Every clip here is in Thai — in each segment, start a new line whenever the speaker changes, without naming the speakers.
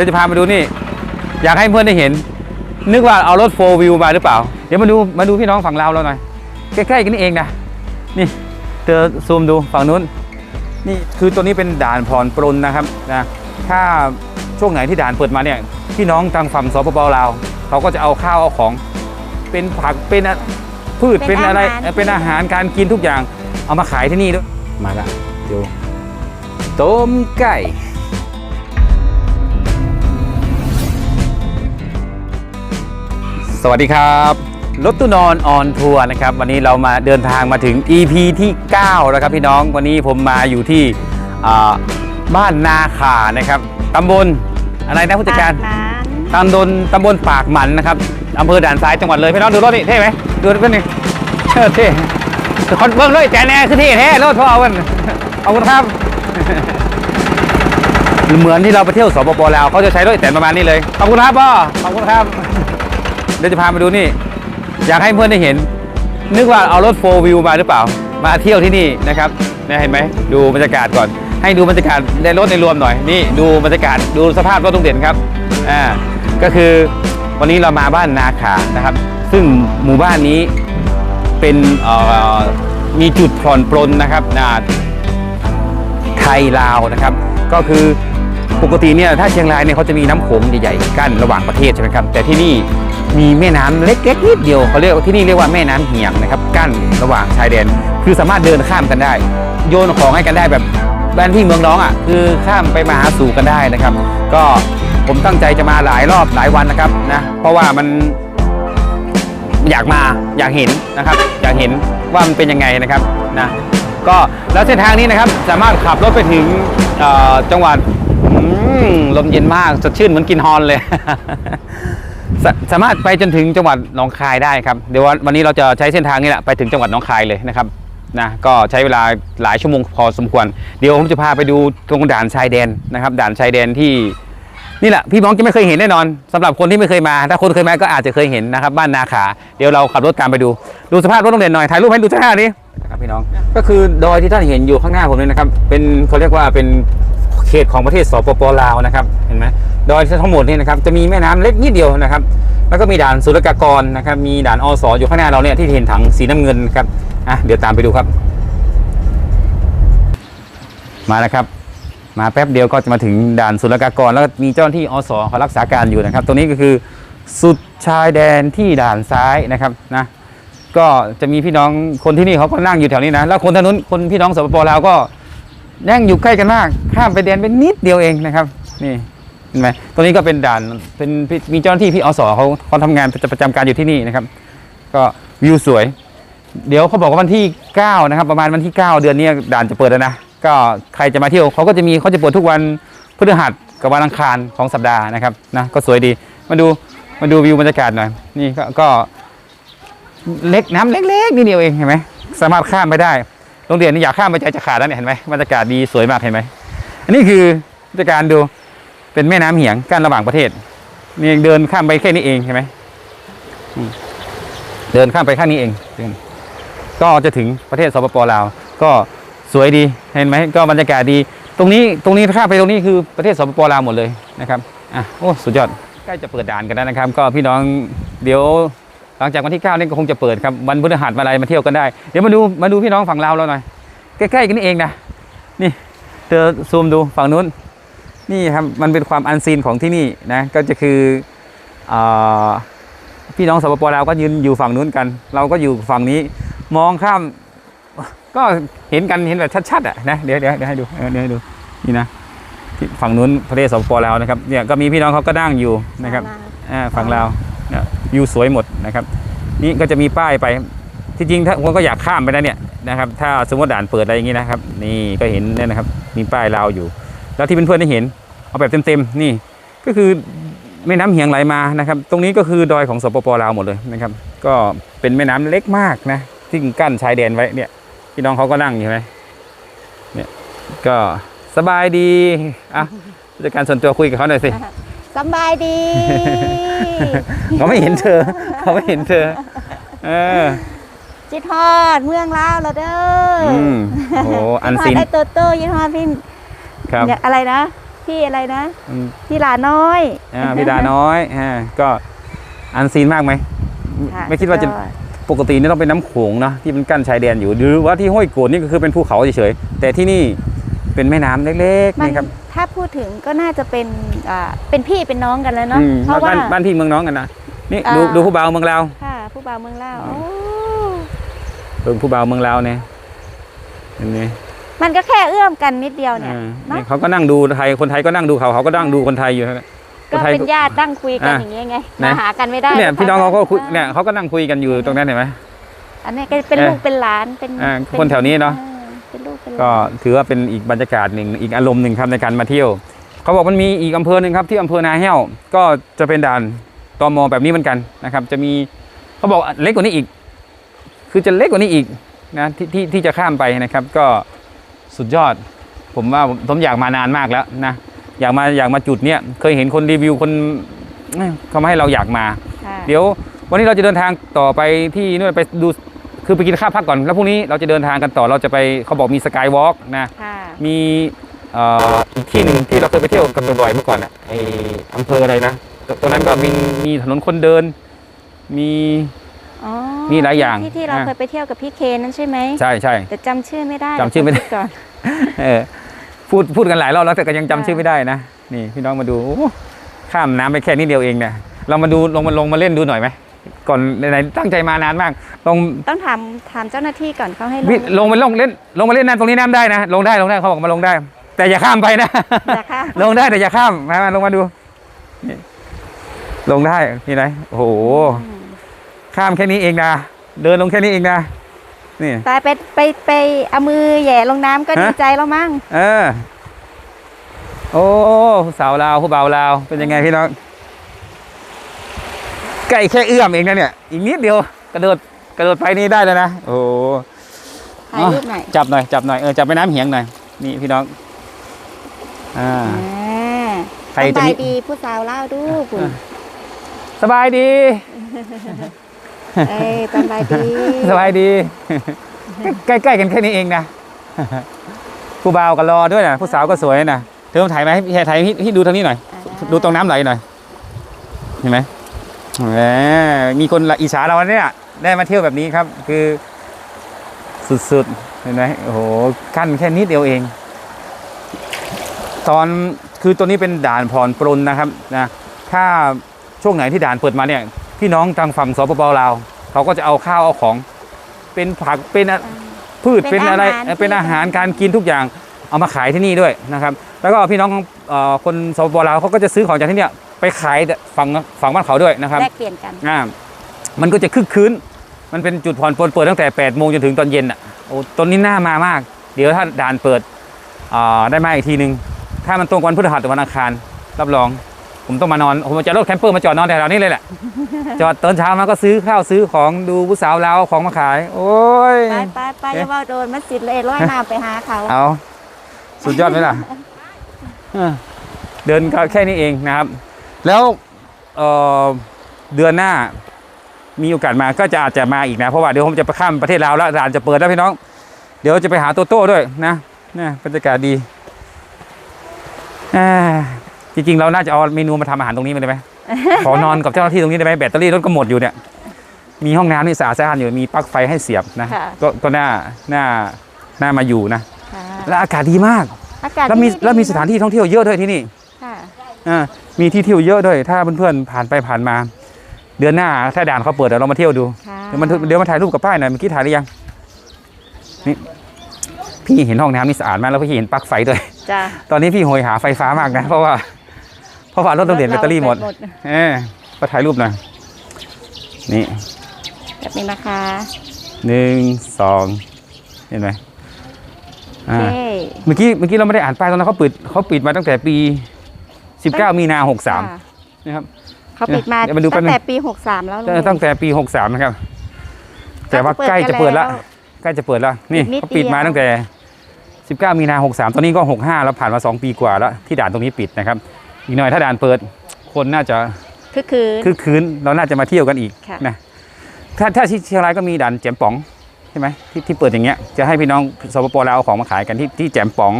ดี๋ยวจะพามาดูนี่ อยากให้เพื่อนได้เห็น นึกว่าเอารถโฟวิวมาหรือเปล่า เดี๋ยวมาดูมาดูพี่น้องฝั่งลาวเราหน่อย ใกล้ๆกันนี่เองนะ นี่เธอซูมดูฝั่งนู้น นี่คือตัวนี้เป็นด่านผ่อนปรนนะครับนะ ถ้าช่วงไหนที่ด่านเปิดมาเนี่ย พี่น้องทางฝั่งสปปลาวเขาก็จะเอาข้าวเอาของ เป็นผักเป็นอะพืช
เป็
เป็น
น
อะไร
อาหาร
เป็นอาหารการกินทุกอย่าง เอามาขายที่นี่ด้วย มาละดูต้มไก่ สวัสดีครับรถตู้นอนออนทัวร์นะครับ วันนี้เรามาเดินทางมาถึง EP ที่9แล้วครับพี่น้องวันนี้ผมมาอยู่ที่อ่าบ้านนาขานะครับตำบลอะไรนะผู้จัดการ
ปน้
ตำบลตำบลปากหมันนะครับอำเภอด่านซ้ายจังหวัดเลยพี่น้องดูรถนี่เท่ไหมดูรถนี่เออเท่คอนเบิ้งเลยแต่แน่คือเท่แท้รถพ่อเอากันขอบคุณครับเหมือนที่เราไปเที่ยวสปปลาวเขาจะใช้รถแต่ประมาณนี้เลยขอบคุณครับพ่อขอบคุณครับ เดี๋ยวจะพามาดูนี่ อยากให้เพื่อนได้เห็น นึกว่าเอารถโฟวิวมาหรือเปล่า มาเที่ยวที่นี่นะครับเนี่ยเห็นไหมดูบรรยากาศก่อน ให้ดูบรรยากาศในรถในรวมหน่อยนี่ดูบรรยากาศดูสภาพรถตรงเด่นครับอ่าก็คือวันนี้เรามาบ้านนาขานะครับ ซึ่งหมู่บ้านนี้เป็นเอ่อมีจุดผ่อนปลนนะครับนะไทยลาวนะครับ ก็คือปกติเนี่ยถ้าเชียงรายเนี่ยเขาจะมีน้ำโขงใหญ่ๆกั้นระหว่างประเทศใช่ไหมครับแต่ที่นี่ มีแม่น้ำเล็กๆนิดเดียวเขาเรียกที่นี่เรียกว่าแม่น้ำเหียงนะครับกั้นระหว่างชายแดน คือสามารถเดินข้ามกันได้ โยนของให้กันได้แบบบ้านพี่เมืองน้องอะคือข้ามไปมาหาสู่กันได้นะครับ ก็ผมตั้งใจจะมาหลายรอบหลายวันนะครับนะเพราะว่ามันอยากมาอยากเห็นนะครับ อยากเห็นว่ามันเป็นยังไงนะครับนะก็แล้วเส้นทางนี้นะครับสามารถขับรถไปถึงจังหวัดลมเย็นมากสดชื่นเหมือนกินฮอนเลย สาสามารถไปจนถึงจังหวัดหนองคายได้ครับเดี๋ยววันนี้เราจะใช้เส้นทางนี้แหละไปถึงจังหวัดหนองคายเลยนะครับนะก็ใช้เวลาหลายชั่วโมงพอสมควร เดี๋ยวผมจะพาไปดูตรงด่านชายแดนนะครับ ด่านชายแดนที่นี่แหละพี่น้องจะไม่เคยเห็นแน่นอนสำหรับคนที่ไม่เคยมา ถ้าคนเคยมาก็อาจจะเคยเห็นนะครับ บ้านนาขาเดี๋ยวเราขับรถตามไปดู ดูสภาพรถโรงเรียนหน่อยถ่ายรูปให้ดูสภาพนี้นะครับพี่น้องก็คือดอยที่ท่านเห็นอยู่ข้างหน้าผมเลยนะครับ เป็นเขาเรียกว่าเป็นเขตของประเทศสปปลาวนะครับเห็นไหม ดอยทั้งหมดนี่นะครับจะมีแม่น้ำเล็กนิดเดียวนะครับ แล้วก็มีด่านศุลกากรนะครับ มีด่านอสอยู่ข้างหน้าเราเนี่ยที่เห็นถังสีน้ำเงินครับอะเดี๋ยวตามไปดูครับ มาแล้วครับ มาแป๊บเดียวก็จะมาถึงด่านศุลกากร แล้วก็มีเจ้าหน้าที่อสเขารักษาการอยู่นะครับ ตรงนี้ก็คือสุดชายแดนที่ด่านซ้ายนะครับนะก็จะมีพี่น้องคนที่นี่เขาก็นั่งอยู่แถวนี้นะ แล้วคนทางนู้นคนพี่น้องสปปลาวก็นั่งอยู่ใกล้กันมาก ข้ามไปแดนเป็นนิดเดียวเองนะครับ นี่ เห็นไหมตรงนี้ก็เป็นด่านเป็นมีเจ้าหน้าที่พี่อสเขาเขาทำงานประจำการอยู่ที่นี่นะครับ ก็วิวสวย เดี๋ยวเขาบอกว่าวันที่ 9 นะครับ ประมาณวันที่ 9 เดือนนี้ด่านจะเปิดแล้วนะก็ใครจะมาเที่ยวเขาก็จะมีเขาจะเปิดทุกวันพฤหัสกับวันอังคารของสัปดาห์นะครับนะก็สวยดีมาดูมาดูวิวบรรยากาศหน่อยนี่ก็ก็เล็กน้ำเล็กๆนิดเดียวเองเห็นไหมสามารถข้ามไปได้โรงเรียนนี่อยากข้ามไปใจจะขาดแล้วเนี่ยเห็นไหมบรรยากาศดีสวยมากเห็นไหมอันนี้คือบรรยากาศดู เป็นแม่น้ำเหียงกั้นระหว่างประเทศนี่เดินข้ามไปแค่นี้เองเห็นไหมเดินข้ามไปข้างนี้เอง ก็จะถึงประเทศสปปลาวก็สวยดีเห็นไหมก็บรรยากาศดี ตรงนี้ตรงนี้ข้ามไปตรงนี้คือประเทศสปปลาวหมดเลยนะครับอะโอ้สุดยอดใกล้จะเปิดด่านกันแล้วนะครับ ก็พี่น้องเดี๋ยวหลังจากวันที่9นี่ก็คงจะเปิดครับวันพฤหัสมาอะไรมาเที่ยวกันได้เดี๋ยวมาดูมาดูพี่น้องฝั่งลาวเราหน่อยใกล้ๆกันนี่เองนะนี่เธอซูมดูฝั่งนู้น นี่ครับมันเป็นความอันซีนของที่นี่นะก็จะคืออ่าพี่น้องสปปลาวก็ยืนอยู่ฝั่งนู้นกัน เราก็อยู่ฝั่งนี้มองข้ามก็เห็นกันเห็นแบบชัดๆอะนะเดี๋ยวเดี๋ยวเดี๋ยวให้ดูเออเดี๋ยวให้ดูนี่นะที่ฝั่งนู้นประเทศสปปลาวนะครับเนี่ยก็มีพี่น้องเขาก็นั่งอยู่นะครับอ่าฝั่งลาวเนี่ยวิวสวยหมดนะครับ นี่ก็จะมีป้ายไปที่จริงถ้าคนก็อยากข้ามไปนะเนี่ยนะครับ ถ้าสมมติด่านเปิดอะไรอย่างงี้นะครับ นี่ก็เห็นเนี่ยนะครับมีป้ายลาวอยู่ แล้วที่เพื่อนๆได้เห็นเอาแบบเต็มๆนี่ ก็คือแม่น้ำเหียงไหลมานะครับ ตรงนี้ก็คือดอยของสปปลาวหมดเลยนะครับ ก็เป็นแม่น้ำเล็กมากนะที่กั้นชายแดนไว้เนี่ยพี่น้องเขาก็นั่งอยู่ใช่ไหมเนี่ยก็สบายดีอะผู้จัดการส่วนตัวคุยกับเขาหน่อยสิ
สำบายดี
เขาไม่เห็นเธอเขาไม่เห็นเธอ เออ
จิตฮอดเมืองลาวแล้วเด้ออ
อืมโอ้อันซีน
จิตฮดไอ้โตโต้ยิทฮอดพี่
ครับ
เนี่ยอะไรนะพี่พี่อะไรนะ
อืม
พี่หลาน้อย
อ่าพี่ดาน้อยอ่าก็อันซีนมากไหม
ค่ะ
ไม่คิดว่าจะ
สุยอ
ปกตินี่ต้องเป็นน้ำโขงนะที่มันกั้นชายแดนอยู่ หรือว่าที่ห้วยโกดนี่ก็คือเป็นภูเขาเฉยๆแต่ที่นี่เป็นแม่น้ำเล็กๆ
มัน
นี่ครับ
ถ้าพูดถึงก็น่าจะเป็นอ่าเป็นพี่เป็นน้องกันแล้วเนาะ
อืม
เพราะว่า
บ้านบ้านพี่เมืองน้องกันนะนี่ดู
อ่า
ดูผู้บ่าวเมืองลาว
ค่ะ ผู้บ่าวเมืองลาว
อ๋อ
โอ้
ดูผู้บ่าวเมืองลาวเนี่ยเห็นไหม
มันก็แค่เอื้อมกันนิดเดียวเนี่ย
อ่า
เนาะ
นี่เขาก็นั่งดูไทยคนไทยก็นั่งดูเขาเขาก็นั่งดูคนไทยอยู่นั่นแหละ
ก็
คนไทย
เป็นญาติตั้งคุยกัน
อะ
อย่างเงี้ยไง
ไหน
มาหากันไม่ได้
เนี่ยพี่น้องเขาก็คุยเนี่ย
อ่า
เขาก็นั่งคุยกันอยู่ตรงนั้นเห็นไหม
อันนี้ก็เป็น
เอ๊ะ
ลูกเป็นหลานเป็น
อ่า
เป็
คนแถวนี้เนาะ
อ่เป็นลูกเป็นหลาน
ก็ถือว่าเป็นอีกบรรยากาศหนึ่งอีกอารมณ์หนึ่งครับในการมาเที่ยว เขาบอกมันมีอีกอำเภอหนึ่งครับที่อำเภอนาแห้วก็จะเป็นด่านตมแบบนี้เหมือนกันนะครับ จะมีเขาบอกเล็กกว่านี้อีก คือจะเล็กกว่านี้อีกนะที่ที่ที่จะข้ามไปนะครับ ก็ สุดยอด ผมว่าผมผมอยากมานานมากแล้วนะอยากมาอยากมาจุดเนี้ยเคยเห็นคนรีวิวคนเอ้ยเขามาให้เราอยากมา
ค่ะ
เดี๋ยววันนี้เราจะเดินทางต่อไปที่นู่นไปดูคือไปกินข้าวพักก่อน แล้วพรุ่งนี้เราจะเดินทางกันต่อเราจะไปเขาบอกมีสกายวอล์กนะ
ค่ะ
มีเอ่ออีกที่หนึ่งที่เราเคยไปเที่ยวกันบ่อยๆเมื่อก่อนอะไออำเภออะไรนะตตรงนั้นก็มีมีถนนคนเดิน มี
อ๋อ
มีหลายอย่าง
ที่ที่เรา
อะ
เคยไปเที่ยวกับพี่เคนนั่นใช่ไหม
ใช่ใช่
แต่จำชื่อไม่ได้
จำชื่อไม่ได้
เยวคิก่อน
เออพูดพูดกันหลายรอบแล้วแต่ก็ยังจำ
ค่ะ
ชื่อไม่ได้นะนี่พี่น้องมาดูโอ้ข้ามน้ำไปแค่นี้เดียวเองเนี่ยเรามาดูลงมาลงมาเล่นดูหน่อยไหมก่อนไหนๆตั้งใจมานานมากลง
ต้องถามถามเจ้าหน้าที่ก่อนเขาให้ล
พี่
ง
ลงไปลงเล่นลงมาเล่นน้ำตรงนี้น้ำได้นะลงได้ลงได้เขาบอกมาลงได้ แต่อย่าข้ามไปนะ
นะคะ
ลงได้แต่อย่าข้ามมามาลงมาดูนี่ลงได้นี่ไหนโอ้โห
อืม
ข้ามแค่นี้เองนะเดินลงแค่นี้เองนะ นี่
ตายไปไปไปเอามือแหย่ลงน้ำก็
ฮะ
ดีใจแล้วมั้ง
เออโอ้สาวลาวผู้บ่าวลาวเป็นยังไงพี่น้องใกล้แค่เอื้อมเองนะเนี่ย อีกนิดเดียวกระโดดกระโดดไปนี่ได้แล้วนะโอ้โห
ถ่ายรูปหน่อย
จับหน่อยจับหน่อยเออจับไปน้ำเหียงหน่อยนี่พี่น้องอ่า
อ่า
ใคร
ส
จะ
บา
มี
ยดีผู้สาวเล่าดูคุณ
สบายดี
เอ้ยสบายดี
สบายดี ใกล้ๆกันแค่นี้เองนะผู้บ่าวก็รอด้วยนะผู้สาวก็สวยนะเธอมาถ่ายไหมให้พี่ถ่ายพี่ดูทางนี้หน่อย ดูตรงน้ำไหลหน่อยเห็นไหมแหมมีคนอิจฉาเราเนี่ยได้มาเที่ยวแบบนี้ครับ คือสุดๆเห็นไหมโอ้โหกั้นแค่นิดเดียวเอง ตอนคือตัวนี้เป็นด่านผ่อนปรนนะครับนะถ้าช่วงไหนที่ด่านเปิดมาเนี่ย พี่น้องทางฝั่งสปปลาวเขาก็จะเอาข้าวเอาของ เป็นผักเป็นอะพืช
เป็
เป็น
น
อะไร
อาหาร
เอ่อเป็น
ที่
อาหารการกินทุกอย่างเอามาขายที่นี่ด้วยนะครับ แล้วก็พี่น้องของเอ่อคนสปปลาวเขาก็จะซื้อของจากที่เนี่ยไปขายฝั่งฝั่งบ้านเขาด้วยนะครับ
แลกเปลี่ยนกัน
อ่ามันก็จะคึกคืนมันเป็นจุดผ่อนปลนเปิดตั้งแต่8โมงจนถึงตอนเย็นอะโอ้ตอนนี้น่ามามาก เดี๋ยวถ้าด่านเปิดอ่าได้มาอีกทีหนึ่งถ้ามันตรงกับวันพฤหัสหรือวันอังคารรับรอง ผมต้องมานอน ผมจะเอารถแคมเปอร์มาจอดนอนแถวๆนี้เลยแหละ จอดตอนเช้ามาก็ซื้อข้าวซื้อของดูผู้สาวลาวเอาของมาขาย โอ้ย
ไปไปไปอย่าว่าโดนมัสยิดเลยร้อยน้ำไปหาเขา
เอา สุดยอดไหมล่ะเออเดินก็แค่นี้เองนะครับ แล้วเอ่อเดือนหน้า มีโอกาสมาก็จะอาจจะมาอีกนะ เพราะว่าเดี๋ยวผมจะไปข้ามประเทศลาวแล้วด่านจะเปิดแล้วพี่น้อง เดี๋ยวจะไปหาโตโต้ด้วยนะนะบรรยากาศดีอ่า จริงๆ เราน่าจะเอาเมนูมาทำอาหารตรงนี้มาได้ไหม ขอนอนกับเจ้าหน้าที่ตรงนี้ได้ไหมแบตเตอรี่รถก็หมดอยู่เนี่ย มีห้องน้ำนี่สะอาดสะอาดอยู่ มีปลั๊กไฟให้เสียบนะ
ค่ะ
ก็ก็น่า น่า น่ามาอยู่นะ
ค่ะ
แล้วอากาศดีมาก
อากาศ
แล้วมี
ดีๆ
แล้วมีสถานที่ท่องเที่ยวเยอะด้วยที่นี่
ค่ะ
อ่ามีที่เที่ยวเยอะด้วย ถ้าเพื่อนๆผ่านไปผ่านมา เดือนหน้าถ้าด่านเขาเปิดเดี๋ยวเรามาเที่ยวดู
ค่ะ
เดี๋ยวมันเดี๋ยวมาถ่ายรูปกับป้ายหน่อยเมื่อกี้ถ่ายหรือยัง นี่พี่เห็นห้องน้ำนี่สะอาดมากแล้วพี่เห็นปลั๊กไฟด้วย
จ้า
ตอนนี้พี่โหยหาไฟฟ้ามากนะเพราะว่าเพ ราะว่ารถต้องเปลี่ยนแบตเตอรี่หมด เออก็ถ่ายรูปหน่อยนี่
แบบนี้นะคะ
หนึ่งสองเห็นไหม
โอ
อ่า
เค
เมื่อกี้เมื่อกี้เราไม่ได้อ่านป้ายตอนนั้นเขาปิดเขาปิดมาตั้งแต่ปี 19 มีนา
ค่ะ
63นะครับ
เขาปิดมา
เดี๋ยวมาดูแป๊บ
ตั้ง
นึง
แต่ปี 63 แล้วลุง
ตั้งแต่ปี 63 นะครับ แต่ว่าใกล้จะเปิดแล้วใกล้จะเปิดแล้วนี่
อีกนิด
เขาปิดมา
เดียว
ตั้งแต่ 19 มีนา 63 ตอนนี้ก็ 65 แล้วผ่านมา 2 ปีกว่าแล้วที่ด่านตรงนี้ปิดนะครับ อีกหน่อยถ้าด่านเปิด คนน่าจะ
คือคืน
คึกคืนเราน่าจะมาเที่ยวกันอีก
ค่ะ
นะถ้าถ้าที่เชียงรายก็มีด่านแจมป๋องใช่ไหมที่ที่เปิดอย่างเงี้ยจะให้พี่น้องสปปลาวเอาของมาขายกันที่ที่แจมป๋อง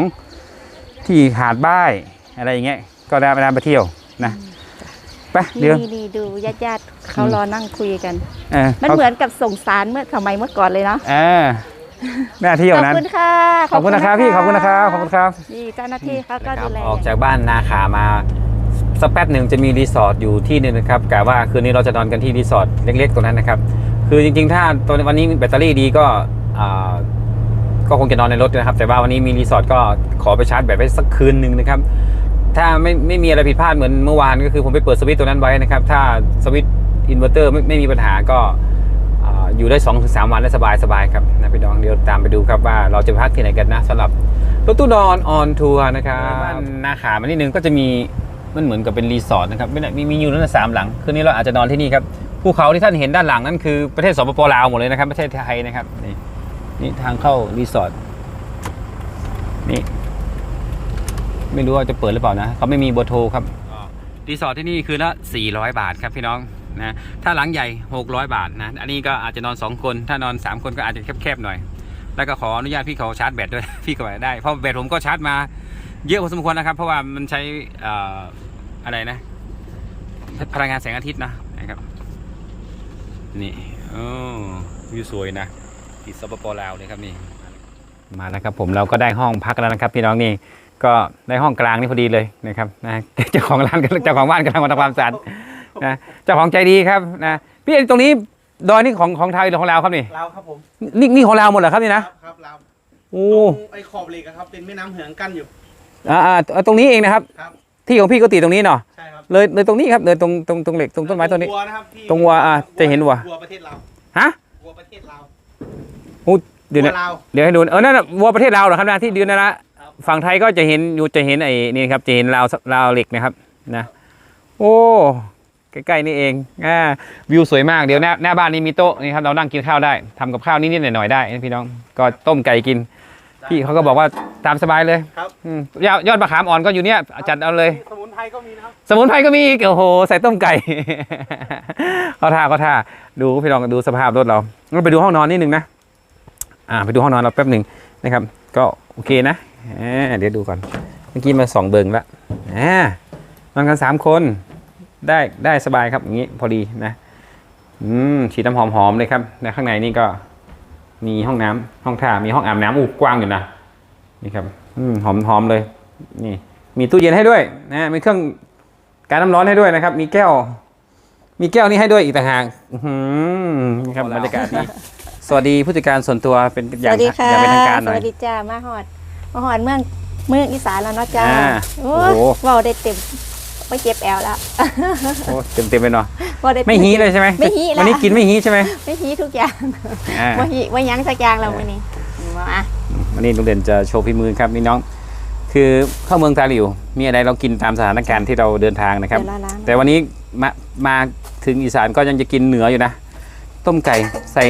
ที่หาดบ้ายอะไรอย่างเงี้ยก็ได้ได้ไปเที่ยวนะไปเดี๋ยว
นี่นี่ดูญาติญาติๆเขารอนั่งคุยกัน
เออ
มัน
ขา
เหมือนกับส่งสารเมื่อสมัยเมื่อก่อนเลยเนาะ
เออ น่าเที่ยว
ขอบ
นั้น
คุณค่ะ
ขอบคุณนะครับพี่ขอบคุณนะครับขอบคุณครับ
นี่เจ้าหน้าที่เขาก็
นะค
ดู
รับ
แล
ออกจากบ้านนาขามาสักแป๊บหนึ่งจะมีรีสอร์ทอยู่ที่หนึงนะครับกะว่าคืนนี้เราจะนอนกันที่รีสอร์ทเล็กๆตรงนั้นนะครับ คือจริงๆ ถ้าตอนวันนี้แบตเตอรี่ดีก็อ่าก็คงจะนอนในรถนะครับ แต่ว่าวันนี้มีรีสอร์ทก็ขอไปชาร์จแบตไว้สักคืนหนึ่งนะครับ ถ้าไม่ไม่มีอะไรผิดพลาดเหมือนเมื่อวานก็คือผมไปเปิดสวิตช์ตัวนั้นไว้นะครับ ถ้าสวิตช์อินเวอร์เตอร์ไม่ไม่มีปัญหาก็ อ่าอยู่ได้2อถึงสวันได้สบายสบายๆครับนะพี่น้องเดี๋ยวตามไปดูครับว่าเราจะพักที่ไหนกันนะสำหรับรถตู้นอนออนทัวร์นะครับบ้านนาขามานิดนึงก็จะมีมันเหมือนกับเป็นรีสอร์ทนะครับไม่ได้มีมีอยู่นั่นนะสามหลัง คืนนี้เราอาจจะนอนที่นี่ครับภูเขาที่ท่านเห็นด้านหลังนั่นคือประเทศสปปลาวหมดเลยนะครับประเทศไทยนะครับนี่นี่ทางเข้ารีสอร์ทนี่ไม่รู้ว่าจะเปิดหรือเปล่านะเขาไม่มีเบอร์โทรครับรีสอร์ทที่นี่คือละ400 บาทครับพี่น้อง นะถ้าหลังใหญ่ 600 บาทนะอันนี้ก็อาจจะนอน 2 คน ถ้านอน 3 คนก็อาจจะแคบๆหน่อย แล้วก็ขออนุญาตพี่เขาชาร์จแบตด้วย พี่ก็ไปได้ เพราะแบตผมก็ชาร์จมาเยอะพอสมควรนะครับ เพราะว่ามันใช้ออะไรนะ พลังงานแสงอาทิตย์นะนะครับนี่โอ้วิวสวยนะติดสปปลาวเลยครับนี่มาแล้วครับผมเราก็ได้ห้องพักแล้วนะครับพี่น้องนี่ก็ได้ห้องกลางนี่พอดีเลยนะครับนะเจ้าของร้านกับเจ้าของบ้านกำลังมาทำความสะอาด นะเจ้าของใจดีครับนะพี่ตรงนี้ดอยนี่ของของไทยหรือของลาวครับนี่
ลาวครับผม
นี่นี่ของลาวหมดเหรอครับนี่นะ ครับ
ครับลาว
โอ้
ตรงไอ้ขอบเหล็กอะครับเป็นแม่น้ำเหืองกั้นอยู่
อ่าอ่าตรงนี้เองนะครับ
ครับ
ที่ของพี่ก็ติดตรงนี้เนาะ
ใช่ครับ
เลยเลยตรงนี้ครับเลยตรงตรงตรงเหล็กตรงต้นไม้ต้นนี้
วัวนะครับที่
ตรงวัวอะจะเห็นวัว
วัวประเทศลาว
ฮะ
วัวประเทศลาว
เดี๋ยว
วั
นะ
วลาว
เดี๋ยวให้ดูเออนั่นน่ะวัวประเทศลาวเหรอครับนะที่ดืนนะนะครับ ฝั่งไทยก็จะเห็นอยู่จะเห็นไอ้นี่ครับจะเห็นราวราวเหล็กนะครับนะ โอ้ ใกล้ๆนี่เองอ่าวิวสวยมากเดี๋ยวหน้าหน้าบ้านนี้มีโต๊ะนี่ครับเรานั่งกินข้าวได้ทำกับข้าวนิดๆหน่อยๆได้นะพี่น้องก็ต้มไก่กิน พี่เขาก็บอกว่าตามสบายเลย
ครับ
อืมยอดยอดมะขามอ่อนก็อยู่เนี้ยจัดเอาเลย
สมุนไพรก็มีนะครับ
สมุนไพรก็มีอีกโอ้โห ใส่ต้มไก่ เขาท่าเขาท่าดูพี่ลองดูสภาพรถเราเราไปดูห้องนอนนิดนึงนะ อ่า ไปดูห้องนอนเราแป๊บหนึ่งนะครับ ก็โอเคนะอ่าเดี๋ยวดูก่อน เมื่อกี้มาสองเบิงแล้วอ่านอนกันสามคน ได้ได้สบายครับอย่างนี้พอดีนะอืมฉีดน้ำหอมๆเลยครับในข้างในนี่ก็มีห้องน้ำห้องท่ามีห้องอาบน้ำอู้กว้างอยู่นะนี่ครับอืมหอมหอมเลย นี่ มีตู้เย็นให้ด้วยนะมีเครื่องการน้ำร้อนให้ด้วยนะครับ มีแก้ว มีแก้วนี้ให้ด้วยอีกต่างหากอื้อหือนี่ครับบรรยากาศดีสวัสดีผู้จัดการส่วนตัวเป็นอ
ส
ย่าง
วัสดีค่ะ
อย่างเป็นทางการห
ส
น่อย
วัสดีจ้ามาหอดมาหอดเมืองเมืองอีสานแล้วเนาะจ้า
อ่า
โอ้
โอ้โห
เว้าได้เต็ม ไม่เจ็บแอวแล้ว
โอ้เต็มเต็มๆเลยเนาะ
เว้าได้ต็
ไม่ฮีเลยใช่ไหม
ไม่ฮีแล้ว
วันนี้กินไม่ฮีใช่ไหม
ไม่ฮีทุกอย่าง
อ่า
ไม่ฮีไม่ยั้งสักอย่างแล้ววันนี้มา
วันนี้ลุงเด่นจะโชว์ฝีมือครับนี่น้อง คือเข้าเมืองตาหลิว มีอะไรเรากินตามสถานการณ์ที่เราเดินทางนะครับ
เดี๋ยวเราล้าง
แต่วันนี้มามาถึงอีสานก็ยังจะกินเหนืออยู่นะ ต้มไก่ใส่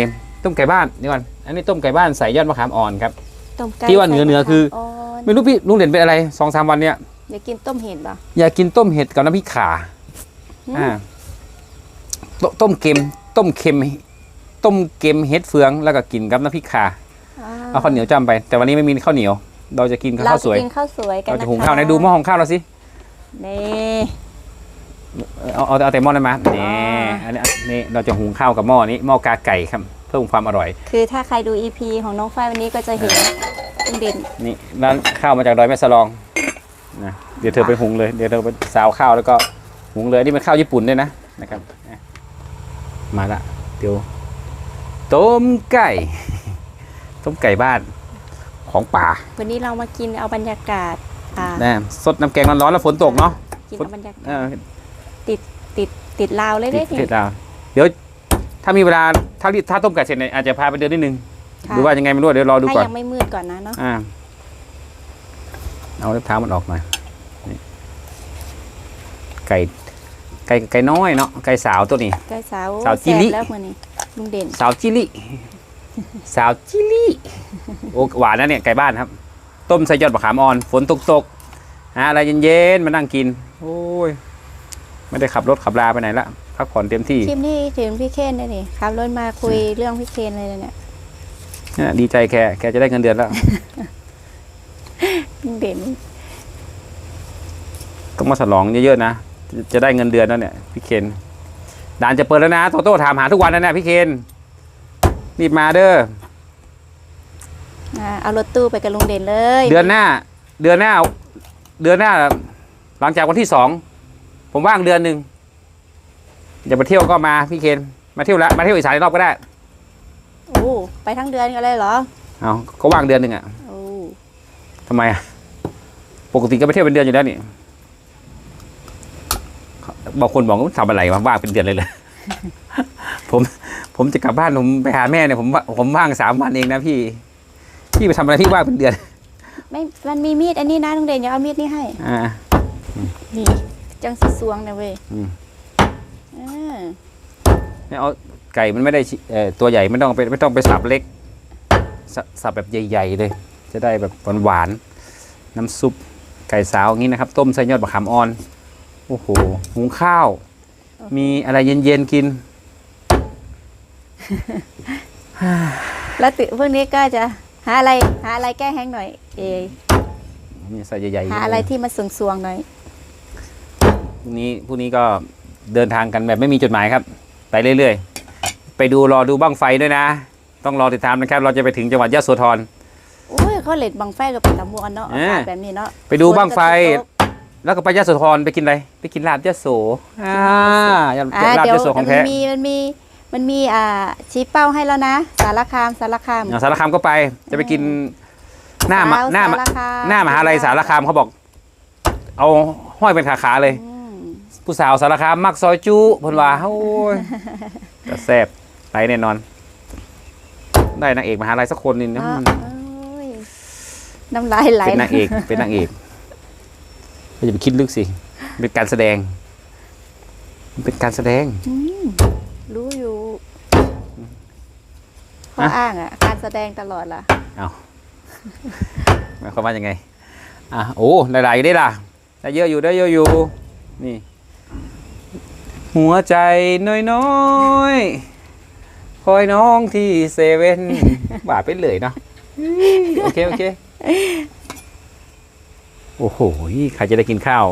ต้มไก่บ้านนี่ก่อนอันนี้ต้มไก่บ้านใส่ยอดมะขามอ่อนครับ
ต้มไก่
ที่ว่าเหนือเหนือคือ
อ๋อ
ไม่รู้พี่ลุงเด่นเป็นอะไรสองสามวันเนี่ย
อยากกินต้มเห็ดป่ะ
อยากกินต้มเห็ดกับน้ำพริกข่า
อืม
อ่าตต้มเค็มต้มเค็มต้มเค็มเห็ดเฟืองแล้วก็กินกับน้ำพริกข่าเอาข้าวเหนียวจำไป แต่วันนี้ไม่มีข้าวเหนียว เราจะกินกับ
เรา
ข้าวส
จะ
วย
กินข้าวสวยกัน
เรา
นะ
จะ
คะ
หุงข้าวไหนดูหม้อหุงข้าวเราสิ
นี่
เอาเอาเอาแต่หม้อนั้นมานี่
อ๋ออั
อันนี้นี่เราจะหุงข้าวกับหม้อนี้หม้อกาไก่ครับเพิ่มความอร่อย
คือถ้าใครดู EP ของน้องฝ้ายวันนี้ก็จะเห็นลุงเด่น
นี่ร้านข้าวมาจากดอยแม่สลอง นะเดี๋ยวเธอไปหุงเลยเดี๋ยวเธอไปซาวข้าวแล้วก็หุงเลยนี่เป็นข้าวญี่ปุ่นด้วยนะนะครับอะมาละเดี๋ยวต้มไก่ต้มไก่บ้านของป่า
วันนี้เรามากินเอาบรรยากาศอ่า
นะสดน้ำแกงร้อนๆแล้วฝนตกเนาะ
กิน
ฝน
เอาบรรยากาศ
เออ
ติดติดติดลาวเลย
ติ
ได้
ด
ที
ติดดาวเดี๋ยวถ้ามีเวลาถ้ารีถ้าต้มไก่เสร็จเนี่ยอาจจะพาไปเดินนิดนึง
ค่ะ
หรือว่ายังไงไม่รู้เดี๋ยวรอดู
ถ้า
ก่อน
ยังไม่มืดก่อนนะเนาะ
อ่า เอาเล็บเท้ามันออกหน่อยนี่ไก่ไก่ไก่น้อยเนาะไก่สาวตัวนี้
ใกล้สาว
สาวจิลิ
แซ่บแล้วมือนี้ลุงเด่น
สาวจิลิสาวจิลิโอ้หวานนะเนี่ยไก่บ้านครับ ต้มใส่ยอดมะขามอ่อน ฝนตกตกๆหาอะไรเย็นๆมานั่งกิน โอ้ยไม่ได้ขับรถขับลาไปไหนละพักผ่อนเต็มที่
คลิปนี้ถึงพี่เคนได้นี่ขับรถมาคุยเรื่องพี่เคนเลยเนี่ย
เนี่ยดีใจแกแกจะได้เงินเดือนแล้ว
ลุง เด่น
ต้องมาฉลองเยอะๆนะจะจะได้เงินเดือนแล้วเนี่ยพี่เคนด่านจะเปิดแล้วนะโตโต้ถามหาทุกวันนะเนี่ยพี่เคนรีบมาเด้อ
อ่าเอารถตู้ไปกับลุงเด่นเลย
เดือนหน้า เดือนหน้า เดือนหน้า หลังจากวันที่สองผมว่างเดือนหนึ่งอย่าไปเที่ยวก็มาพี่เคนมาเที่ยวละมาเที่ยวอีสานอีกรอบก็ได้
โอ้ไปทั้งเดือนกันเลยเหรอ
เอาก็ว่างเดือนหนึ่งอะ
โอ้
ทำไมอะปกติก็ไปเที่ยวเป็นเดือนอยู่แล้วนี่บางคนบอกว่าทำอะไรมาว่างเป็นเดือนเลยเลยผมผมจะกลับบ้านผมไปหาแม่เนี่ยผมว่าผมว่างสามวันเองนะพี่ พี่ไปทำอะไรพี่ว่างเป็นเดือน
ไม่มันมีมีดอันนี้นะลุงเด่นอย่าเอามีดนี่ให้
อ่า
นี่จังสีสวงนะเว้ย
อืม
เออ
ไม่เอาไก่มันไม่ได้ชิเอ่อตัวใหญ่ไม่ต้องไปไม่ต้องไปสับเล็กสสับแบบใหญ่ ๆ เลย จะได้แบบหวานๆน้ำซุปไก่สาวอย่างนี้นะครับ ต้มใส่ยอดมะขามอ่อน โอ้โหหุงข้าว มีอะไรเย็นๆกิน
แล้วตื่นพวกนี้ก็จะหาอะไรหาอะไรแก้แห้งหน่อย เอ
นี่ใส่ใหญ่ๆ
หาอะไรที่มันสวงๆหน่อย
พรุ่งนี้พรุ่งนี้ก็เดินทางกันแบบไม่มีจุดหมายครับ ไปเรื่อยๆ ไปดูรอดูบ้างไฟด้วยนะ ต้องรอติดตามนะครับ เราจะไปถึงจังหวัดยะโสธร
โอ้ยเขาเล็ดบังไฟกับเป็นตะมวนเนาะ
เอ
อา
อ
กาศแบบนี้เนาะ
ไปดูบั้งไฟ
ฝนก็ตก
แล้วก็ไปยะโสธรไปกินอะไรไปกินลาบยะโสอ่า
อ่า
ลาบ
เดี๋ยวยะ
โสของ
มั
แท้
นมีมันมีมันมีอ่าชี้เป้าให้แล้วนะ สารคามสารคาม
อ่าสารคามก็ไปจะไปกินหน้ามา
สาว
หน้ามา
สารคาม
หน้ามหาลัยสารคามเขาบอก เอาห้อยเป็นขาขาๆเลย
อืม
ผู้สาวสารคามมักซอยจุเพนว่าโอ้ยจะแซ่บไปแน่นอน ได้นางเอกมหาลัยสักคนหนึงนะ
เนาะโอ้ย น้ำลายไหล
เป็นนางเอก เป็นนางเอกไม่จะไปคิดลึกสิ เป็นการแสดงมันเป็นการแสดง
อืมรู้อยู่เขา
อะ
อ้างอะ การแสดงตลอดล่ะ
เอาหมายความว่ายังไง อะ โอ้หลายๆอยู่ได้ล่ะ ได้เยอะอยู่ ได้เยอะอยู่ นี่ หัวใจน้อยๆ คอยน้องที่เซเว่นบาดไปเลยเนาะ โอเค โอเค โอ้โหใครจะได้กินข้าว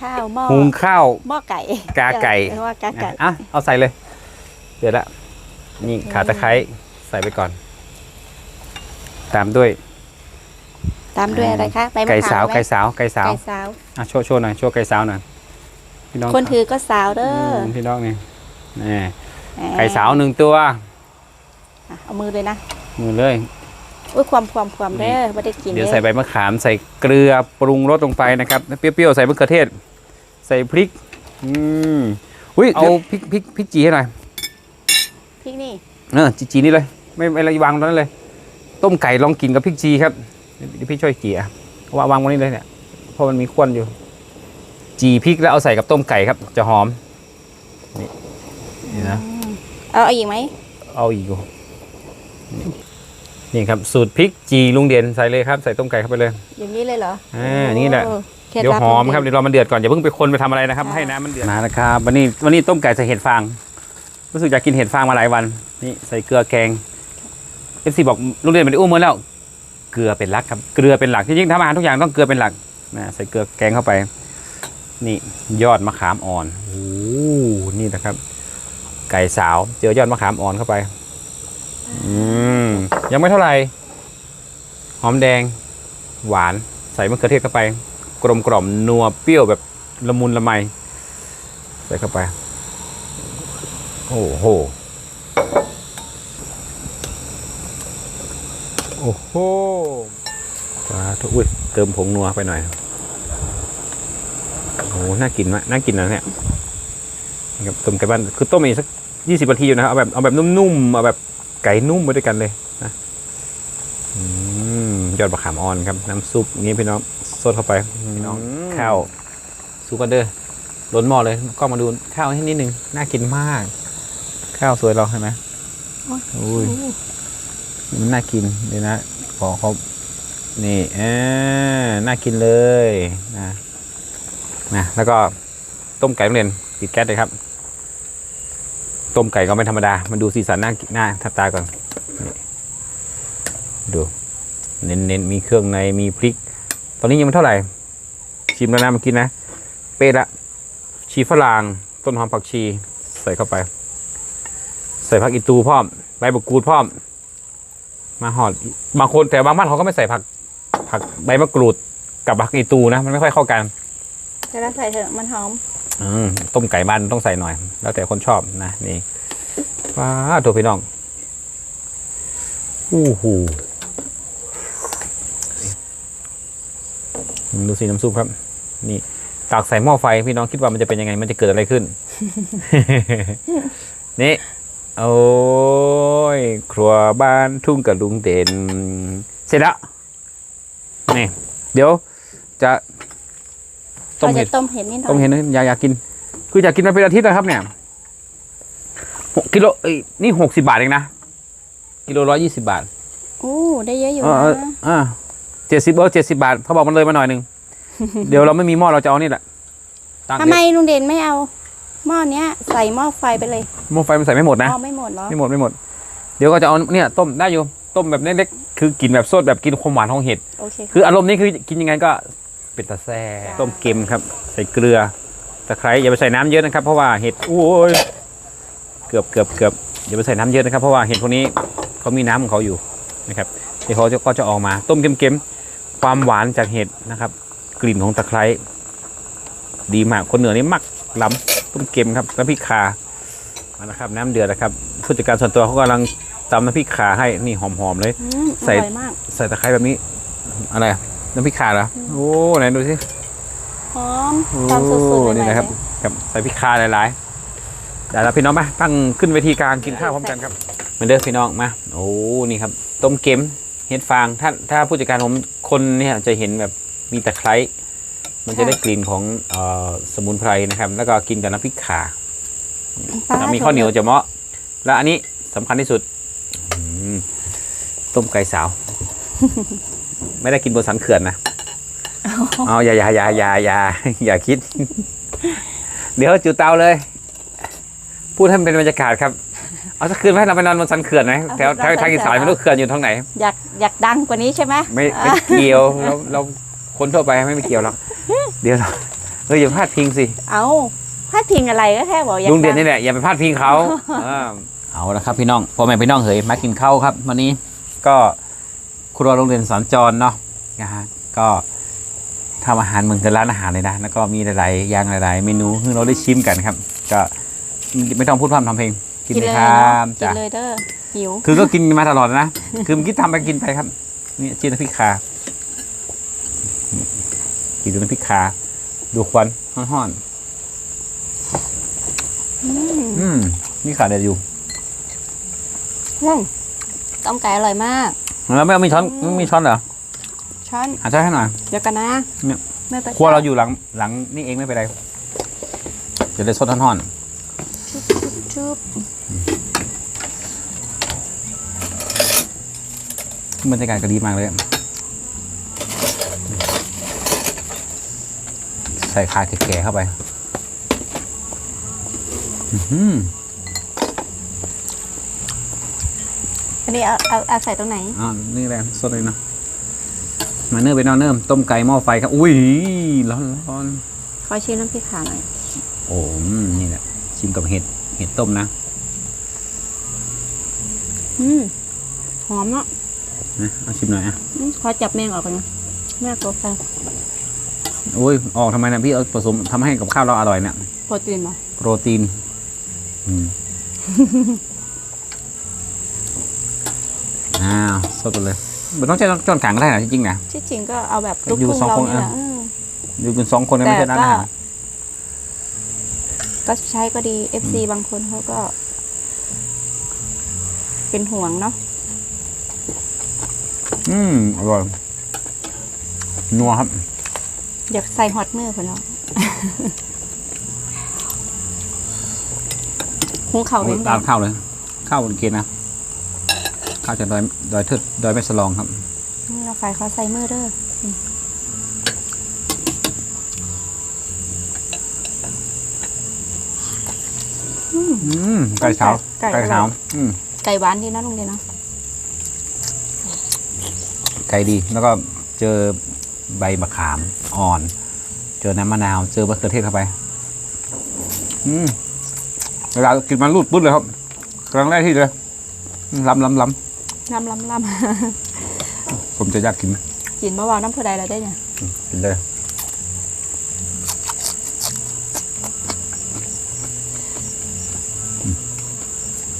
ข้าวหม้อ
หุงข้าว
หม้อไก่
กาไก่
เรียว่ากาไก่
อะเอาใส่เลย เดี๋ยวละนี่ขาตะไคร้ใส่ไปก่อน ตามด้วย
ตามด้วยอะไรคะใบมะ
ไก่
ขาม
สาว
ไหม
ไก่สาวไก่สาว
ไก่สาว
อะโชว์โชว์หน่อยโชว์ไก่สาวหน่อยพี่น้อง
คนถือก็สาวเด้อ
ม
อ
พี่น้องนี่นี่
แหม
ไก่สาวหนึ่งตัว
อะเอามือเลยนะ
มือเลย
อุ้ยความความความเด้อไม่ได้กิน
เดี๋ยว
ด้อ
ใส่ใบมะขามใส่เกลือปรุงรสลงไปนะครับเปรี้ยวๆใส่มะเขือเทศ ใส่พริก อืมอุ้ยเอาพริกพริกพริกจีให้หน่อย
พริกนี่
เออจีจีนี่เลย ไม่ไม่อะไรวางตรงนั้นเลย ต้มไก่ลองกินกับพริกจีครับเดี๋ยวพี่ช่วยจีอะวางวางตรงนี้เลยเนี่ยเพราะมันมีควันอยู่ จีพริกแล้วเอาใส่กับต้มไก่ครับ จะหอมนี่นี่นะ
เอาเอาอีกไหม
เอาอีกอยู่ นี่นี่ครับสูตรพริกจีลุงเด่นใส่เลยครับใส่ต้มไก่เข้าไปเลย
อย่างนี้เลยเหรอ
อ่านี่แหละ
โอ้คล็
เดี๋ยว
ลั
หอมครับ
จงๆ
เดี๋ยวรอมันเดือดก่อนอย่าเพิ่งไปคนไปทำอะไรนะครับ
ค่ะ
ให้น้ำมันเดือดมาแล้วครับวันนี้วันนี้ต้มไก่ใส่เห็ดฟางรู้สึกอยากกินเห็ดฟางมาหลายวันนี่ใส่เกลือแกงเอฟซีบอกลุงเด่นไม่ได้อุ้มมือแล้วเกลือเป็นหลักครับเกลือเป็นหลักที่ยิ่งทำอาหารทุกอย่างต้องเกลือเป็นหลักนะใส่เกลือแกงเข้าไป นี่ยอดมะขามอ่อนโอ้โหนี่นะครับ ไก่สาวเจอยอดมะขามอ่อนเข้าไป อืมยังไม่เท่าไหร่หอมแดง หวานใส่มะเขือเทศเข้าไป กลมกล่อมนัวเปรี้ยวแบบละมุนละไม ใส่เข้าไป โอ้โห โอ้โหปลาทุอุ้ยเติมผงนัวไปหน่อย โอ้น่ากินมากน่ากินนะเนี่ยนะครับต้มไก่บ้านคือต้มอีกสักยี่สิบนาทีอยู่นะครับเอาแบบเอาแบบนุ่มๆเอาแบบ ไก่นุ่มไปด้วยกันเลยนะอืมยอดมะขามอ่อนครับ น้ำซุปอย่างนี้พี่น้องสดเข้าไปพี่น้องข้าวซุปกันเด้อล้นหม้อเลยกล้องมาดูข้าวให้นิดนึงน่ากินมาก ข้าวสวยเราใช่ไหมอุ้ยมันน่ากินเลยนะขอเขานี่เออน่ากินเลยนะนะแล้วก็ต้มไก่โรงเรียนปิดแก๊สเลยครับ ต้มไก่ก็ไม่ธรรมดา มันดูสีสันหน่ากินน่าทับตาก่อนนี่ดู เน้นๆ มีเครื่องใน มีพริก ตอนนี้ยังไม่เท่าไหร่ ชิมแล้วนะเมื่อกี้นะไปป๊ะละ ชีฝรั่ง ต้นหอมผักชี ใส่เข้าไป ใส่ผักอีตูพร้อม ใบมะกรูดพร้อม มาหอด บางคนแต่บางบ้านเขาก็ไม่ใส่ผัก ผักใบมะกรูดกับผักอีตูนะ มันไม่ค่อยเข้ากัน
จะรับใส่เถอะ มันหอม
ต้มไก่บ้านต้องใส่หน่อย แล้วแต่คนชอบนะนี่ว้าตัวพี่น้องอู้หูดูสีน้ำซุปครับ นี่ตักใส่หม้อไฟพี่น้องคิดว่ามันจะเป็นยังไงมันจะเกิดอะไรขึ้น นี่โอ้ยครัวบ้านทุ่งกับลุงเด่น เสร็จแล้วนี่เดี๋ยวจะ ต้ม
เรา
เห็
จะ
ด
ต้มเห็ดนิดหน่อย
ต้มเห็ดนะอยากอยากกิน คืออยากกินมาเป็นอาทิตย์นะครับเนี่ยหกกิโลเอ้ยนี่หกสิบาทเองนะกิโลร้อยยี่สิบาท
โอ้ได้เยอะอยู่
เออเออ
นะ
อ่าเจ็ดสิบเออเจ็ดสิบาทเขาบอกมันเลยมาหน่อยหนึ่งเดี๋ยวเราไม่มีหม้อเราจะเอานี่แหละตั้ง
ทำไมลุงเด่นไม่เอาหม้อเนี้ยใส่หม้อไฟไปเลย
หม้อไฟมันใส่ไม่หมดนะ
อ๋อไม่หมดเหรอ
ไม่หมดไม่หมด เดี๋ยวก็จะเอาเนี่ยต้มได้อยู่ต้มแบบเล็กๆคือกินแบบสดแบบกินความหวานของเห็ด
โอเค
คืออารมณ์นี้คือกินยังไงก็ เป็นตาแซ่
จ้า
ต้มเค็มครับ ใส่เกลือตะไคร้อย่าไปใส่น้ำเยอะนะครับ เพราะว่าเห็ดโอ้ยเกือบเกือบเกือบอย่าไปใส่น้ำเยอะนะครับ เพราะว่าเห็ดพวกนี้เขามีน้ำของเขาอยู่นะครับเดี๋ยวเขาจะก็จะออกมาต้มเค็มๆความหวานจากเห็ดนะครับ กลิ่นของตะไคร้ดีมากคนเหนือนี่มักล้ำต้มเค็มครับน้ำพริกขามานะครับ น้ำเดือดนะครับผู้จัดการส่วนตัวเขากำลังตำน้ำพริกขาให้นี่หอมๆเลย
อืม
ใส่
อร่อยมาก
ใส่ตะไคร้แบบนี้อะไรอะ น้ำพริกข่าเหรอโอ้ไหนดูสิ
หอมความสดๆ
โอ้
ใหม่ๆ
นี่นะครับ
เลย
ครับใส่พริกข่าหลายๆเดี๋ยวเราพี่น้องมาตั้งขึ้นเวทีกลางกินข้าวพร้อมกันครับเหมือนเดิมพี่น้องมาโอ้นี่ครับ ต้มเค็มเห็ดฟางถ้าถ้าผู้จัดการผมคนเนี่ยจะเห็นแบบมีตะไคร้มันจะได้กลิ่นของเอ่อสมุนไพรนะครับ แล้วก็กินกับน้ำพริกข่า
ป้า
แล้วมีข้าวเหนียวจะเหมาะ แล้วอันนี้สำคัญที่สุดอืมต้มไก่สาว ไม่ได้กินบนสันเขื่อนนะเอาอย่าอย่าอย่าอย่าอย่าอย่าคิด เดี๋ยวจุดเตาเลย พูดให้มันเป็นบรรยากาศครับเอาสักคืนไหมเราไปนอนบนสันเขื่อนไหมแถวแถวทางอีสานไม่รู้เขื่อนอยู่ทางไหน
อยากอยากดังกว่านี้ใช่ไหม
ไม่ไม่เกี่ยวเราเราคนทั่วไปไม่ไม่เกี่ยวหรอกเดี๋ยวเราเอออย่าพลาดพิงสิ
เอาพาดพิงอะไรก็แค่บอกอยาก
ลุงเด่น
ดั
นี่แหละอย่าไปพลาดพิงเขาเออเอาละครับพี่น้องพ่อแม่พี่น้องเฮ้ยมากินข้าวครับวันนี้ก็ ครัวโรงเรียนสอนจรเนาะนะฮะก็ทำอาหารเหมือนกับร้านอาหารเลยนะแล้วก็มีหลายๆอย่างหลายๆ เมนูให้เราได้ชิมกันครับ ก็ไม่ต้องพูดพร่ำทำเพลงกิน
กิน
เลย
เลย
ครั
เนาะ
บ
กิน
จ้ะ
เลยเด้อหิว
คือก็กินมาตลอดนะคือเมื่อกี้ทำไปกินไปครับนี่จิ้มน้ำพริกขากินดูน้ำพริกขาดูควันห่อน
อืม
ๆอืมนี่ขาเด็ดอยู่
อืมต้มไก่อร่อยมาก
แล้วไม่เอามีช้อนไม่มีช้อนเหรอ
ช้อน
หาช้อนให้หน่อย
เดี๋ยวกันนะ
เนี่ย
แม่ตะ
ครัวเราอยู่หลังหลังนี่เองไม่เป็นไรจะได้สดห่อน
ชุบ
ๆบรรยากาศก็ดีมากเลย ใส่ขาแก่ๆเข้าไป อื้อหือ
อั นนี้เอาเอาเอาใส่ตรงไหน
อ่านี่แหละสดเลยนะมาเนิ่มไปนอนเนิ่มต้มไก่หม้อไฟครับ อุ้ยร้อนร้อน
ขอชิมน้ำพริกขาหน่อย
โอ้อืมนี่แหละ ชิมกับเห็ดเห็ดต้มนะ
อืมหอมเนาะ
นะเอาชิมหน่อยอะ
อืมขอจับแมงออกก่อนนะแม่กลัวไฟ
โอ้ยออกทำไมนะพี่เอาผสมทำให้กับข้าวเราอร่อยเนี่ย
โปรตีนเหรอ
โปรตีน อืม สดไปเลยมันต้องใช้จอนขังก็ได้นะจริงๆนะ
ที่จริงก็เอาแบบลูก
อยู่
ทุ่ง
สอง
เรา
คน
นี่แหละ
อะ
เออ
อยู่กันสองคนก็ไม่ใช่ร้านอาหาร
ก็ใช้ก็ดี FC บางคนเขาก็ เป็นห่วงเนาะ
อืมอร่อยนัวครับ
อยากใส่ฮอตมือคนเนาะหุงข้าวเป็น
ตามข้าวเลย ข้าวบนเกณฑ์นะข้าวจากดอยดอยเทิดดอยแม่สลองครับ
นี่เราไฟเขาใส่มือเด้อนี่
อืมไก่เช้า
ไก่
ไก่เช้าอืม
ไก่หวานดีนะลุงเดนเนาะ
ไก่ดีแล้วก็เจอใบมะขามอ่อน เจอน้ำมะนาว เจอมะเขือเทศเข้าไป อืมเวลากินมันรูดปุ๊บเลยครับ ครั้งแรกที่เลยอืมล้ำล้ำ ล้ำ
ล้ำลำ
ผมจะอยากกินำ
กินเบาๆน้ำผู้ใดเราได้เนี่ย
กินเลย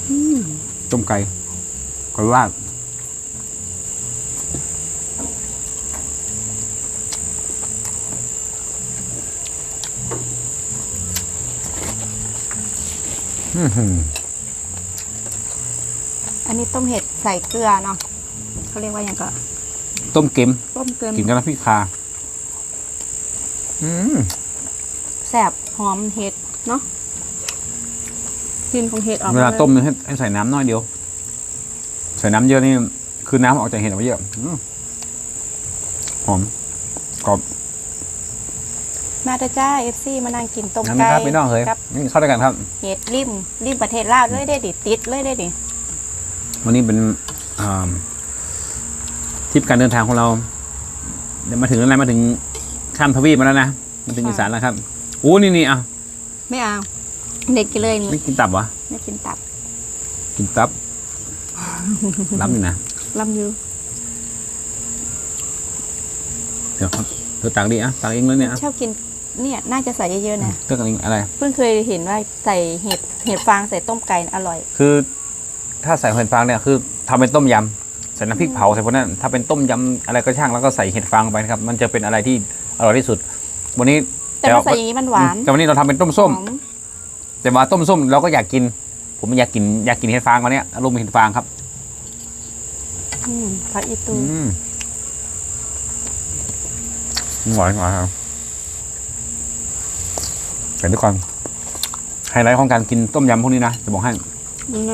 อืมต้มไก่ไก่ลาดอื้อหือ
นนี้ต้มเห็ดใส่เกลือเนาะเขาเรียกว่าอย่างก็
ต้มเค็ม
ต้มเกลือ
กินกับน้ำพริกคาอืม
แสบหอมเห็ดเนาะกลินของเห็ดออก
เวลา
ลย
ต้มเนี่ยให้ให้ใส่น้ำน้อยเดียว ใส่น้ำเยอะนี่คือน้ำออกจากเห็ดออกมาเยอะอืมหอมกรอบ
มาเด้อจ้าเอฟซีมานั่งกินต้ม
น้ำนะ
ไก่
ครับพี่น้องเฮ้ย
กับ
นี่เข้าด้วยกันครับ
เห็ดริมริมประเทศลาวเลยได้ดิติดเลยได้ดิ
วันนี้เป็นอ่าทริปการเดินทางของเราเดี๋ยวมาถึงอะไรมาถึงข้ามทวีปมาแล้วนะมาถึงอีสานแล้วครับโอ้นี่นี่อะ
ไม่เอาเด็กกินเลย
ไม่กินตับวะ
ไม่กินตับ
กินตับรับอยู่นะ
ลำยู
เดี๋ยวครับเธอตักดิอะตักเองเลยเนี่ยอะ
ชอบกินเนี่ยน่าจะใส่เยอะๆนะ
เธอตักเองอะไร
เพิ่งเคยเห็นว่าใส่เห็ดเห็ดฟางใส่ต้มไก่อร่อย
คือ ถ้าใส่เห็ดฟางเนี่ยคือทำเป็นต้มยำใส่น้ำพริกเผาใส่พวกนั้นถ้าเป็นต้มยำอะไรก็ช่างแล้วก็ใส่เห็ดฟางไปนะครับมันจะเป็นอะไรที่อร่อยที่สุด วันนี้
แต่มาใส่อย่างนี้มันหวาน
แต่วันนี้เราทำเป็นต้มส้ม
หอ
แต่ว่าต้มส้มเราก็อยากกิน ผมอยากกินอยากกินเห็ดฟางวันนี้อารมณ์เห็ดฟางครับ
อืมผักอีตู
อืมหวานหวานครับแต่ทุกคนไฮไลท์ของการกินต้มยำพวกนี้นะจะบอกให้
นี่ไง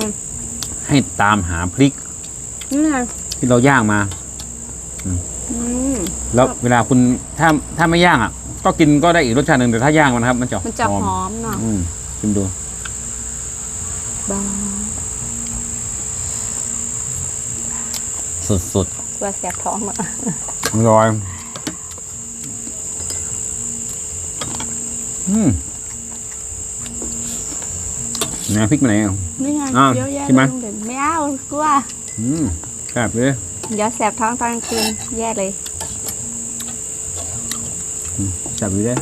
ให้ตามหาพริก
นี่ไง
ที่เราย่างมา
อืม
แล้วเวลาคุณถ้าถ้าไม่ย่างอะ ก็กินก็ได้อีกรสชาติหนึ่งแต่ถ้าย่างมันครับ มันจะ
มันจะหอมเนาะ
อืมชิมดู
บ้า
สุดสุด
ว่าแสบท้องอะ
ๆอร่อย อืมเนี่ยพริกมาไหนอะ
นี่ไง
อ้าว
เยอะแยะ
กินไหม
เลยลุงเด่นไม่เอากลัว
อืมแซ่บเลย
เดี๋ยวแสบท้องตอนกลางคืนแย่เลย
แซ่บเลยเด้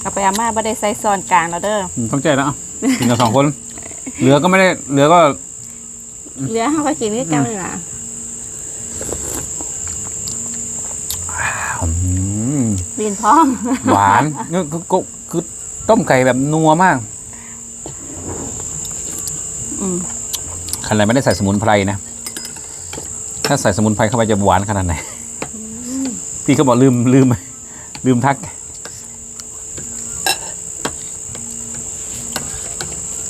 เอาไปอาม่าบ่ได้ใส่ซอนกลางแล้วเด้อ
อืมต้องแจ้แล้วอะกินกันสองคน เหลือก็ไม่ได้ เหลือก็
เหลือเฮาก็กินนี่กันนี่ล่ะ
อืม
ลีนพร้อม
หวานนี่คือคือคือต้มไก่แบบนัวมาก
อืม
ขนาดไม่ได้ใส่สมุนไพรนะ ถ้าใส่สมุนไพรเข้าไปจะหวานขนาดไหน พี่เขาบอกลืมลืม ลืมทัก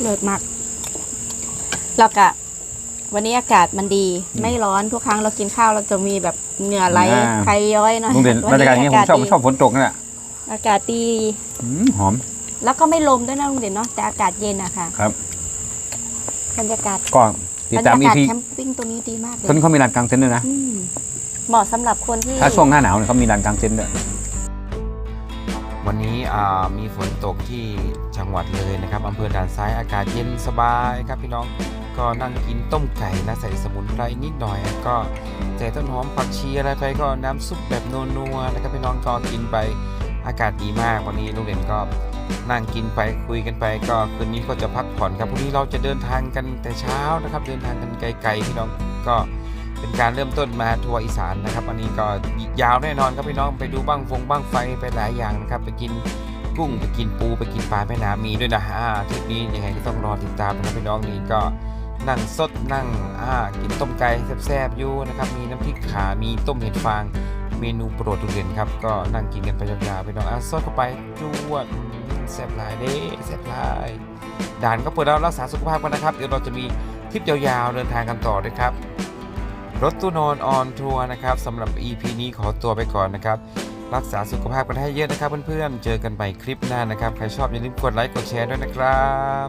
เลิศมากแล้วก็วันนี้อากาศมันดีไม่ร้อนทุกครั้งเรากินข้าวเราจะมีแบบเหงื่อไหล
อ่า
ใครย้อยหน่อย
ลุงเด่น
วั
บรรยากาศอย่างนี้ผมชอบ
ดี
ชอบฝนตกนั่นแหละ
อากาศดี
อืมหอม
แล้วก็ไม่ลมด้วยนะลุงเด่นเนาะแต่อากาศเย็นอะค่ะ
ครับ
บรรยากาศ
ก็ติด
บรร
ตาม
ยากาศ
EP
แคมปิ้งตัวนี้ดีมากเลย
ตอนนี้เขามีลานกลางเต็นท์ด้วยนะ
อืมเหมาะสำหรับคนที่
ถ้าช่วงหน้าหนาวเนี่ยเขามีลานกลางเต็นท์ด้วย
วันนี้อ่ามีฝนตกที่จังหวัดเลยนะครับอำเภอด่านซ้ายอากาศเย็นสบายครับพี่น้องก็นั่งกินต้มไก่นะใส่สมุนไพรนิดหน่อย ก็ใส่ต้นหอมผักชีอะไรไปก็น้ำซุปแบบนัวๆนะครับพี่น้องก็กินไปอากาศดีมากวันนี้ลุงเด่นก็ นั่งกินไปคุยกันไปก็คืนนี้ก็จะพักผ่อนครับพรุ่งนี้เราจะเดินทางกันแต่เช้านะครับ เดินทางกันไกลๆพี่น้องก็เป็นการเริ่มต้นมาทัวร์อีสานนะครับ อันนี้ก็ยาวแน่นอนครับพี่น้องไปดูบ้างฟงบ้างไฟไปหลายอย่างนะครับ ไปกินกุ้งไปกินปูไปกินปลาแม่น้ำมีด้วยนะอ่าทริปนี้ยังไงก็ต้องรอติดตามนะครับพี่น้องนี่ก็นั่งสดนั่งอ่ากินต้มไก่แซ่บๆอยู่นะครับมีน้ำพริกขามีต้มเห็ดฟาง เมนูโปรดทุเรียนครับ ก็นั่งกินกันไปยาวๆพี่น้องอะสดเข้าไปจวดแซ่บหลายเด้แซ่บหลายด่านก็เปิดแล้วรักษาสุขภาพกันนะครับ เดี๋ยวเราจะมีทริปยาวๆเดินทางกันต่อด้วยครับ รถตู้นอนออนทัวร์นะครับสำหรับ EP นี้ขอตัวไปก่อนนะครับ รักษาสุขภาพกันให้เยอะนะครับเพื่อนๆ เจอกันใหม่คลิปหน้านะครับ ใครชอบอย่าลืมกดไลค์กดแชร์ด้วยนะครับ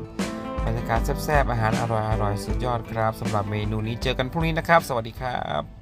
บรรยากาศแซ่บๆอาหารอร่อยๆสุดยอดครับสำหรับเมนูนี้เจอกันพรุ่งนี้นะครับ สวัสดีครับ